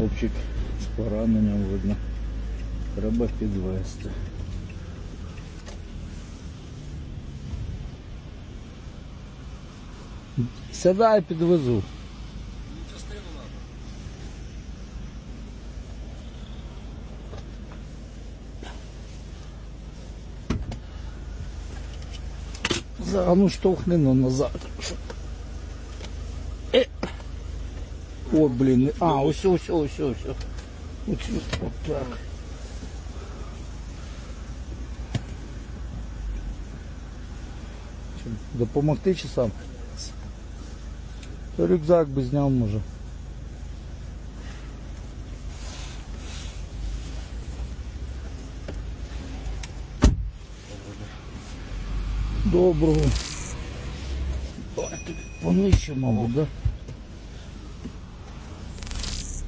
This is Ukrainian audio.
Хлопчик з пораненням видно. Треба підвести. Сідай, підвезу. За- ну штовхни ну назад. О, блін. А, ось, ось, ось, ось. Ось так. Допомогти чи сам? То рюкзак би зняв може. Доброго. Тут Понижче, мабуть, да?